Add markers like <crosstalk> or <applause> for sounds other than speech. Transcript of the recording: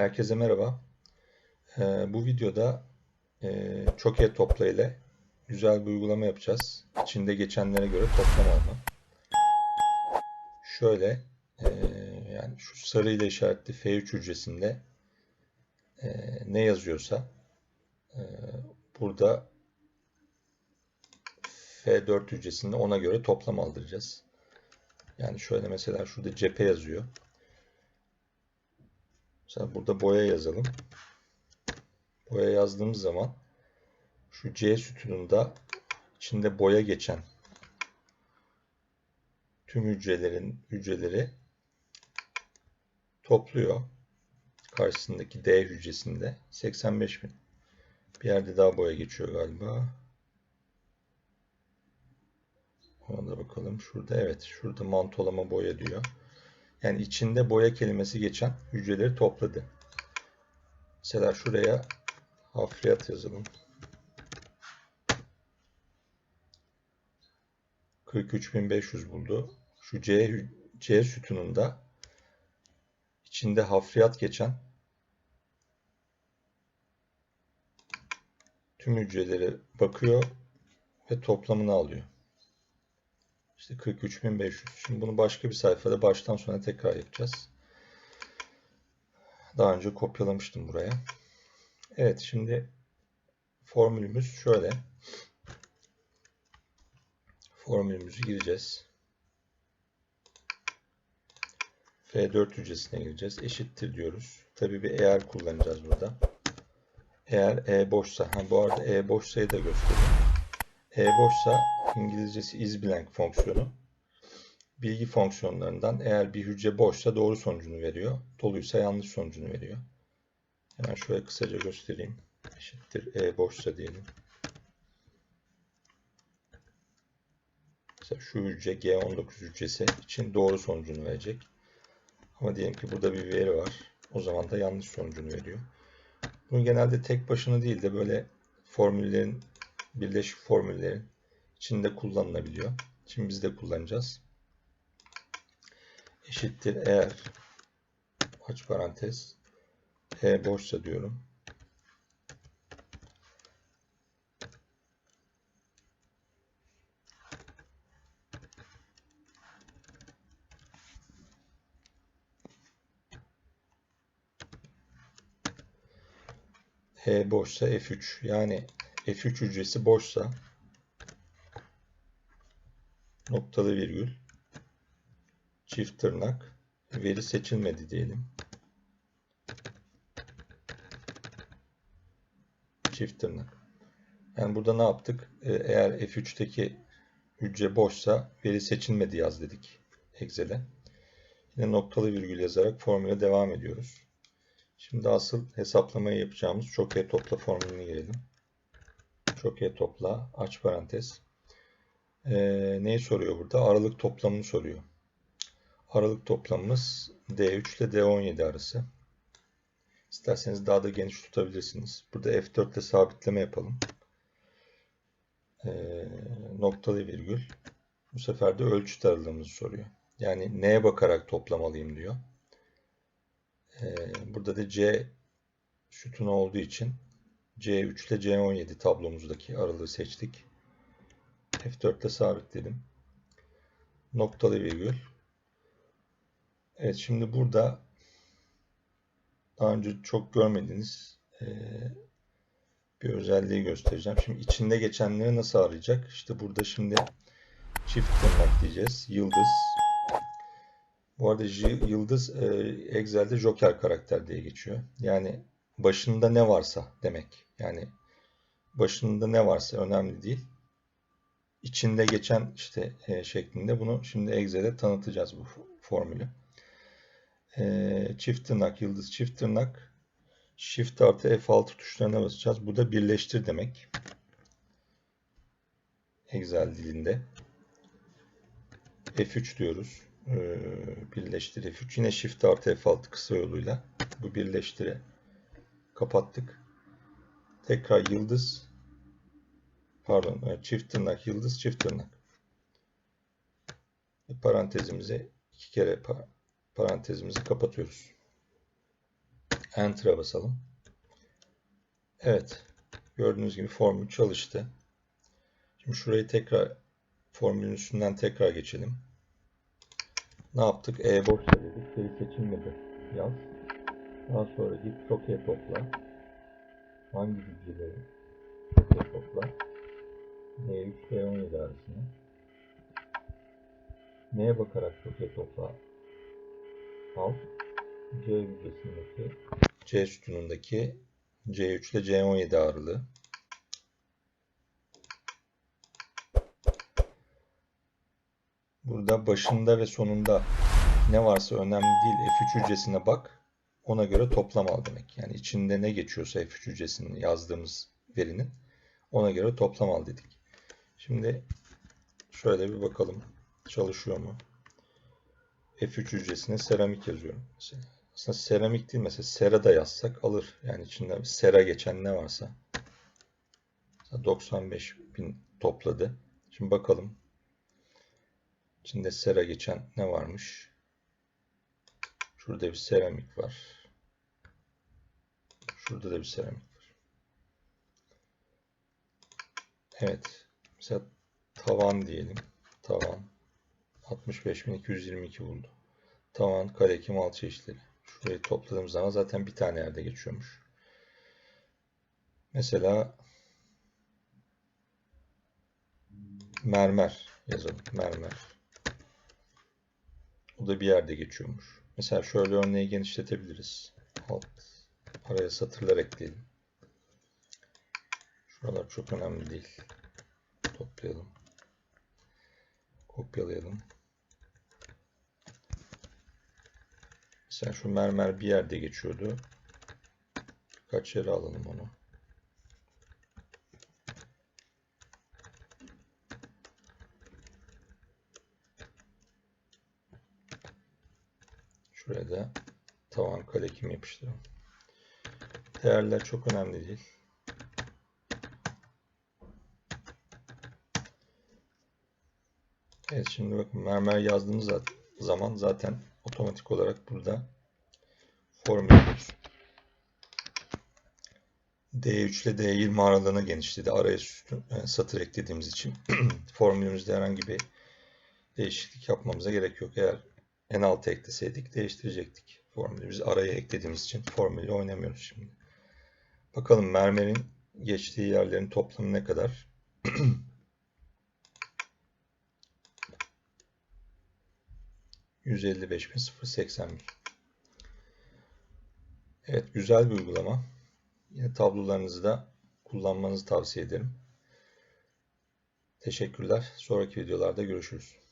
Herkese merhaba. Ee, bu videoda e, çoke topla ile güzel bir uygulama yapacağız. İçinde geçenlere göre toplam alma. Şöyle, e, yani şu sarı ile işaretli F3 hücresinde e, ne yazıyorsa e, burada F4 hücresinde ona göre toplam aldıracağız. Yani şöyle mesela şurada cephe yazıyor. Mesela burada boya yazalım. Boya yazdığımız zaman şu C sütununda içinde boya geçen tüm hücrelerin hücreleri topluyor. Karşısındaki D hücresinde 85 bin. Bir yerde daha boya geçiyor galiba. Ona da bakalım. Şurada evet. Şurada mantolama boya diyor. Yani içinde boya kelimesi geçen hücreleri topladı. Mesela şuraya hafriyat yazalım. 43.500 buldu. Şu C, C sütununda içinde hafriyat geçen tüm hücreleri bakıyor ve toplamını alıyor. İşte 43.500. Şimdi bunu başka bir sayfada baştan sona tekrar yapacağız. Daha önce kopyalamıştım buraya. Evet şimdi formülümüz şöyle. Formülümüzü gireceğiz. F4 hücresine gireceğiz. Eşittir diyoruz. Tabi bir eğer kullanacağız burada. Eğer E boşsa, ha bu arada E boşsayı da göstereyim. E boşsa İngilizcesi isBlank fonksiyonu bilgi fonksiyonlarından eğer bir hücre boşsa doğru sonucunu veriyor. Doluysa yanlış sonucunu veriyor. Hemen şöyle kısaca göstereyim. Eşittir E boşsa diyelim. Mesela şu hücre G19 hücresi için doğru sonucunu verecek. Ama diyelim ki burada bir veri var. O zaman da yanlış sonucunu veriyor. Bunu genelde tek başına değil de böyle formüllerin, birleşik formüllerin içinde kullanılabiliyor. Şimdi biz de kullanacağız. Eşittir eğer aç parantez e boşsa diyorum. E boşsa F3 yani F3 hücresi boşsa noktalı virgül çift tırnak veri seçilmedi diyelim. Çift tırnak. Yani burada ne yaptık? Ee, eğer F3'teki hücre boşsa veri seçilmedi yaz dedik Excel'e. Yine noktalı virgül yazarak formüle devam ediyoruz. Şimdi asıl hesaplamayı yapacağımız çoke topla formülüne gelelim. Çoke topla aç parantez e, neyi soruyor burada? Aralık toplamını soruyor. Aralık toplamımız D3 ile D17 arası. İsterseniz daha da geniş tutabilirsiniz. Burada F4 ile sabitleme yapalım. E, noktalı virgül. Bu sefer de ölçüt aralığımızı soruyor. Yani neye bakarak toplamalıyım diyor. E, burada da C sütunu olduğu için C3 ile C17 tablomuzdaki aralığı seçtik. F4'te sabitledim. Noktalı virgül. Evet şimdi burada daha önce çok görmediğiniz e, bir özelliği göstereceğim. Şimdi içinde geçenleri nasıl arayacak? İşte burada şimdi çift tırnak diyeceğiz. Yıldız. Bu arada yıldız e, Excel'de Joker karakter diye geçiyor. Yani başında ne varsa demek. Yani başında ne varsa önemli değil içinde geçen işte e, şeklinde bunu şimdi Excel'e tanıtacağız bu formülü. E, çift tırnak, yıldız çift tırnak Shift artı F6 tuşlarına basacağız. Bu da birleştir demek. Excel dilinde. F3 diyoruz. Ee, birleştir F3. Yine Shift artı F6 kısa yoluyla bu birleştire kapattık. Tekrar yıldız pardon e, çift tırnak yıldız çift tırnak parantezimizi iki kere parantezimizi kapatıyoruz. Enter'a basalım. Evet. Gördüğünüz gibi formül çalıştı. Şimdi şurayı tekrar formülün üstünden tekrar geçelim. Ne yaptık? E boş dedik. Veri seçilmedi. Yaz. Daha sonra git Troke'ye topla. Hangi bilgileri Troke'ye topla? D3 D17 arasında. Neye bakarak Troke'ye topla? Al. C hücresindeki C sütunundaki C3 ile C17 ağırlığı. Burada başında ve sonunda ne varsa önemli değil. F3 hücresine bak. Ona göre toplam al demek. Yani içinde ne geçiyorsa F3 hücresinin yazdığımız verinin ona göre toplam al dedik. Şimdi şöyle bir bakalım. Çalışıyor mu? F3 hücresine seramik yazıyorum. Aslında seramik değil mesela sera da yazsak alır. Yani içinde sera geçen ne varsa. 95 bin topladı. Şimdi bakalım. İçinde sera geçen ne varmış? Şurada bir seramik var. Şurada da bir seramik var. Evet. Mesela tavan diyelim. Tavan. 65.222 buldu. Tavan, kare, kemal çeşitleri. Şurayı topladığım zaman zaten bir tane yerde geçiyormuş. Mesela mermer yazalım. Mermer. O da bir yerde geçiyormuş. Mesela şöyle örneği genişletebiliriz. Alt araya satırlar ekleyelim. Şuralar çok önemli değil. Toplayalım. Kopyalayalım. Mesela şu mermer bir yerde geçiyordu. Kaç yere alalım onu. Şuraya da tavan kalekim yapıştıralım. Değerler çok önemli değil. Evet şimdi bakın mermer yazdığımız zaman zaten otomatik olarak burada formülümüz D3 ile D20 aralığına genişledi. Araya sütun, yani satır eklediğimiz için <clears throat> formülümüzde herhangi bir değişiklik yapmamıza gerek yok. Eğer en altı ekleseydik değiştirecektik formülü. Araya eklediğimiz için formülü oynamıyoruz şimdi. Bakalım mermerin geçtiği yerlerin toplamı ne kadar? <clears throat> %55.081 Evet güzel bir uygulama. Yine tablolarınızı da kullanmanızı tavsiye ederim. Teşekkürler. Sonraki videolarda görüşürüz.